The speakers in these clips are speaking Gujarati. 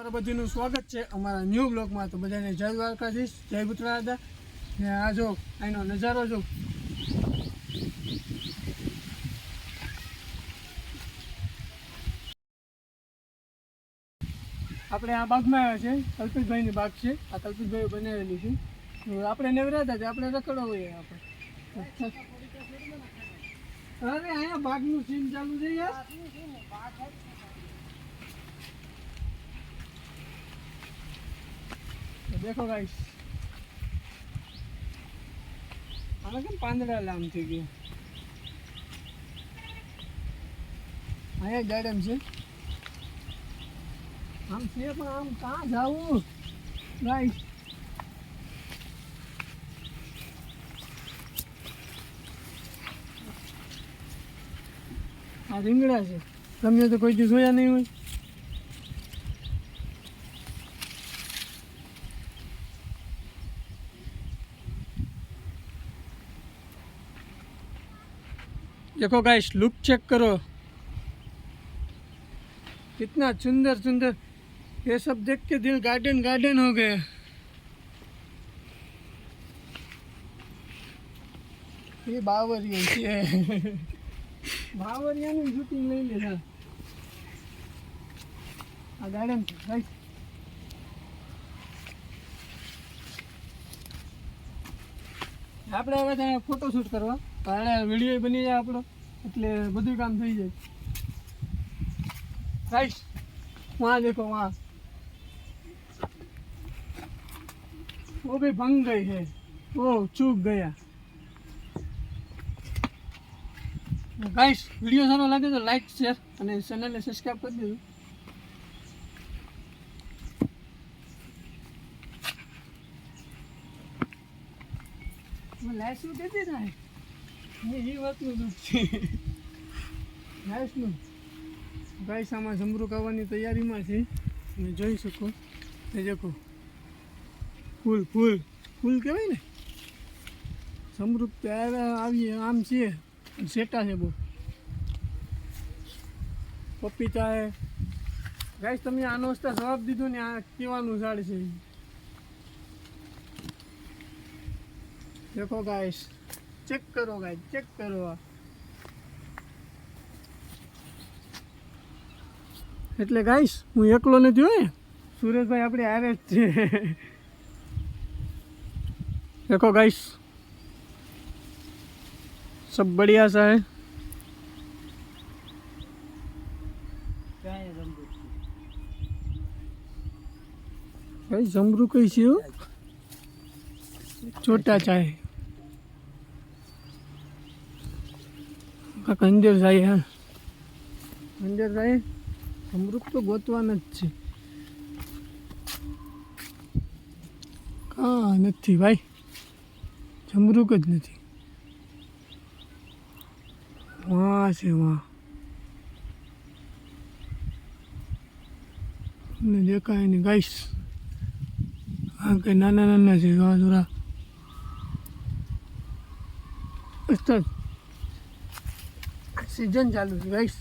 તમારા બધીનું સ્વાગત છે અમારા ન્યૂ બ્લોગમાં. તો બધાને જય દ્વારકાધીશ, જય ભૂતરાદા ને આ જો અહીંનો નજારો જો. આપણે આ બાગમાં આવ્યા છે કલ્પિતભાઈની બાગ છે. આ કલ્પિતભાઈ બનાવેલી છે. આપણે નેવરાતા હતા આપણે રખડો હોઈએ આપણે. અરે અહીંયા બાગનું સીન ચાલુ છે યાર દેખો ગાઈસ આમાં કેમ પાંદડા લાંબ થઈ ગયું અહીંયા ગાર્ડન છે આમ છે પણ આમ કાં જાવું ગાઈસ આ રીંગણા છે તમને તો કોઈ જોયા નહીં હોય देखो गाइस लुक चेक करो कितना सुंदर सुंदर ये सब देख के दिल गार्डन गार्डन हो गए ये बावरिया છે બાવરિયાનું શૂટિંગ લઈ લીધા આ ગાર્ડન છે ગાઈસ આપણે હવે ત્યાં ફોટો શૂટ કરવા અને વીડિયો બની જાય આપણો. એટલે બધું કામ થઈ જાય. રાઈટ. વાં દેખો વાં ઓ ભાઈ, ભંગ ગઈ છે. ઓ, ચૂક ગયા. ગાઈશ વીડિયો સારો લાગે તો લાઈક શેર અને ચેનલને સબસ્ક્રાઈબ કરી દીધું લાઈટ શું દેતી થાય? એ વાતનું દુઃખ છે. ગાઈસનું ગાઈસ આમાં જમરૂક આવવાની તૈયારીમાં છે. તમે જોઈ શકો. એ દેખો ફૂલ ફૂલ. ફૂલ કહેવાય ને? જમરૂક ત્યારે આવીએ, આમ છે. સેટા છે બહુ. પપીતા હે ગાઈસ તમે આનો નોસ્તા જવાબ દીધો ને આ કેવાનું ઝાડ છે. દેખો ગાઈસ ચેક કરો ગાઈસ ચેક કરો આ એટલે ગાઈસ હું એકલો નથી હોય સુરેશભાઈ આપણે હારે જ છે દેખો ગાઈસ सब बढ़िया सा है भाई जमरू कैसी हो छोटा चाय કાંક અંદર જાય હા. અંદર જાય? અમૃત તો ગોતવાના જ છે. કાં નથી ભાઈ? જમરૂક જ નથી. વાહ છે વાહ. ને દેખાય નહીં ગાઈશ આ કંઈ નાના નાના છે જોરા ઉસ્તાદ સિઝન ચાલુ છે ગાઈશ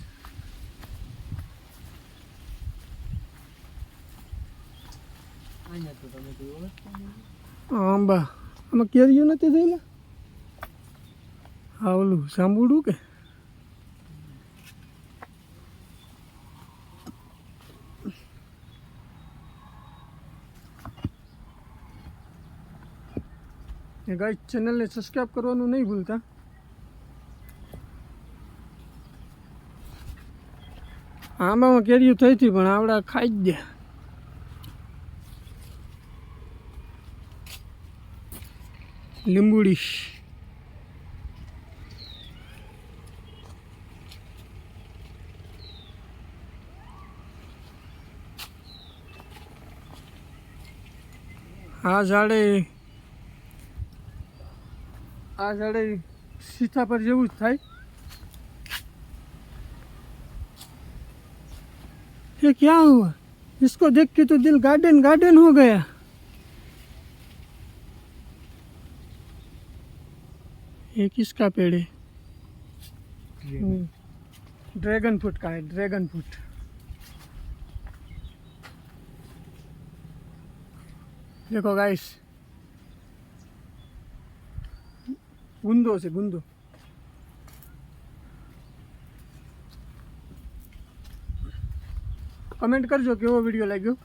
આંબા. આમાં કેરીઓ નથી થયેલા? હા, ઓલું સાંભળું કે? ગાઈસ ચેનલને સબસ્ક્રાઈબ કરવાનું નહીં ભૂલતા. આમાં કેરીઓ થઈ હતી, પણ આવડા ખાઈ જ ગયા. લીંબુડી. આ ઝાડે આ ઝાડે સીતાફળ જેવું જ થાય. ये क्या हुआ? इसको देख के तो दिल गार्डन गार्डन हो गया। ये किसका पेड़ है? ड्रैगन फ्रूट का है ड्रैगन फ्रूट। देखो गाइस। गुंदो से गुंदो। કમેન્ટ કરજો કેવો વીડિયો લાગ્યો.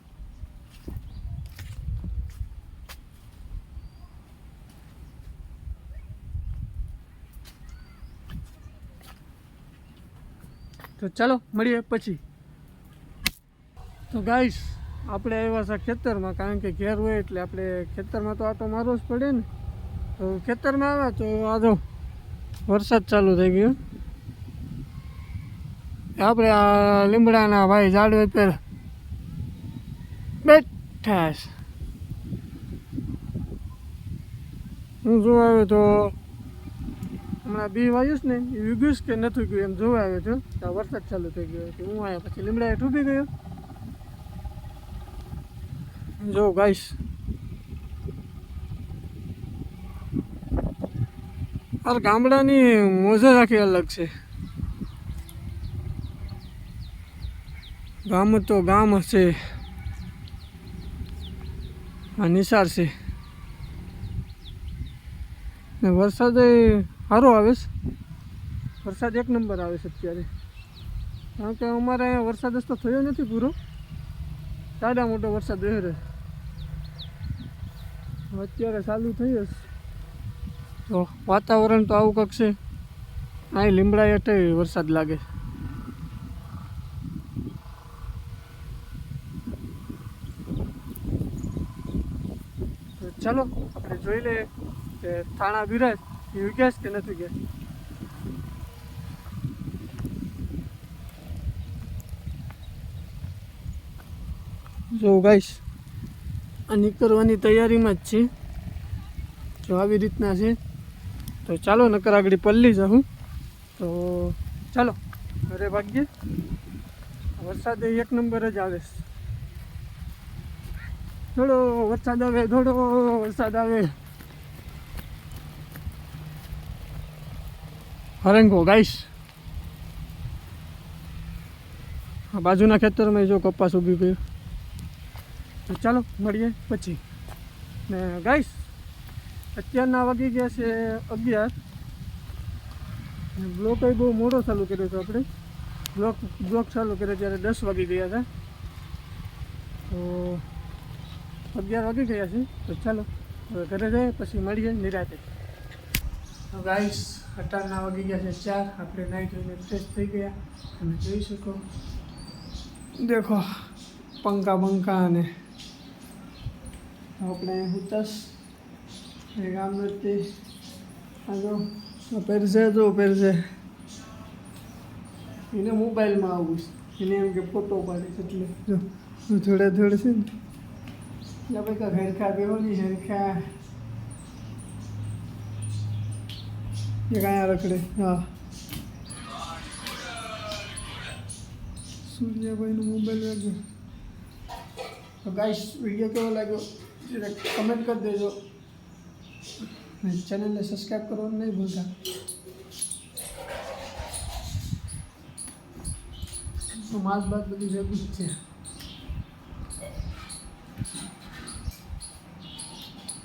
તો ચાલો, મળીએ પછી. તો ગાઈસ આપણે આવ્યા છે ખેતરમાં, કારણ કે ઘેર હોય એટલે આપણે ખેતરમાં તો આટો મારવો જ પડે ને. તો ખેતરમાં આવ્યા તો આ જો વરસાદ ચાલુ થઈ ગયો. આપણે આ લીમડાના ભાઈ ઝાડવે પર બેઠા હું જોવા આવ્યો તો હમણાં બી વાયુસ ને, એ ઉગ્યું કે નથી ગયું એમ જોવા આવ્યો છું. તો વરસાદ ચાલુ થઈ ગયો હું આવ્યા પછી લીમડા તૂટી ગયો. જો ગાઈશ આ ગામડાની મોજા જ આખી અલગ છે. ગામ તો ગામ હશે. આ નિસાર છે. ને વરસાદ સારો આવે છે. વરસાદ એક નંબર આવે છે અત્યારે. કારણ કે અમારે અહીંયા વરસાદ જ તો થયો નથી પૂરો. સાડા મોટો વરસાદ વહેરે અત્યારે ચાલુ થઈ હશે તો વાતાવરણ તો આવું કંઈક છે. અહીં લીમડા હેઠે વરસાદ લાગે. ચાલો, આપણે જોઈ લઈએ કે થાણા બિરાજ વિકાસ કે નથી ગયા જો ગાઈશ આ નીકળવાની તૈયારીમાં જ છે જો આવી રીતના છે, તો ચાલો નકર આગળ પલ્લી જાઉં તો ચાલો, ઘરે ભાગ્યે વરસાદ એક નંબર જ આવે છે. થોડો વરસાદ આવે, થોડો વરસાદ આવે. હરંગો ગાઈશ બાજુના ખેતરમાં જો કપાસ ઊભી ગયું તો ચાલો, મળીએ પછી. ને ગાઈશ અત્યારના વાગી ગયા છે અગિયાર. બ્લોક બહુ મોડો ચાલુ કર્યો હતો આપણે. બ્લોક બ્લોક ચાલુ કર્યો ત્યારે દસ વાગી ગયા હતા. તો અગિયાર વાગી ગયા છે. તો ચાલો, હવે ઘરે જઈએ પછી મળીએ નિરાતે. તો ગાઈસ અટારના વાગી ગયા છે ચાર. આપણે નાઈ જોઈને ફ્રેશ થઈ ગયા. તમે જોઈ શકો. દેખો, પંખા બંકા અને આપણે હુતસ એ ગામ નથી આજો પહેરશે જો પહેરશે એને મોબાઈલમાં આવું છે. એને એમ કે ફોટો પાડે એટલે. જો થોડા થોડે છે ને. એટલે તો કાં હરખા બેહોની હરખા એ કાંઈ રખડે હા સૂર્યાભાઈનો મોબાઈલ લાગ્યો તો ગાઈસ વીડિયો કેવો લાગ્યો એને કમેન્ટ કરી દેજો ચેનલને સબસ્ક્રાઈબ કરવાનું નહીં ભૂલતા તો માસ બાદ બધી જરૂર છે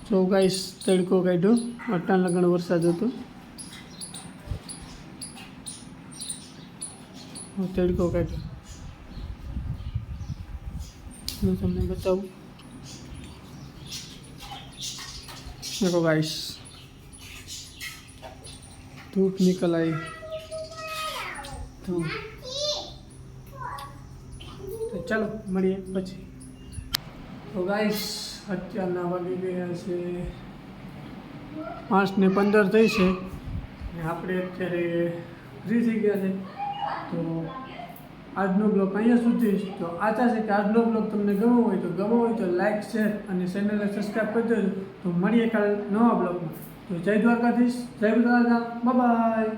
જો ગાઈસ તડકો કાઢ્યો અટાણ લગણ વરસાદ હતો હું તડકો કાઢ્યો હું તમને બતાવું देखो गाइस धूप निकल आई धूप તો ચાલો મળીએ પછી તો ગાઈસ અત્યારના વાગી ગયા છે. પાંચ ને પંદર થઈ છે. ને આપણે અત્યારે ફ્રી થઈ ગયા છે. તો આજનો બ્લોગ અહીંયા સુધી. તો આશા છે કે આજનો બ્લોગ તમને ગમો હોય તો ગમો હોય તો લાઇક શેર અને ચેનલને સબસ્ક્રાઈબ કરી દેજો. તો મળીએ કાલે નવા બ્લોગમાં તો જય દ્વારકાધીશ, જય બધા બાય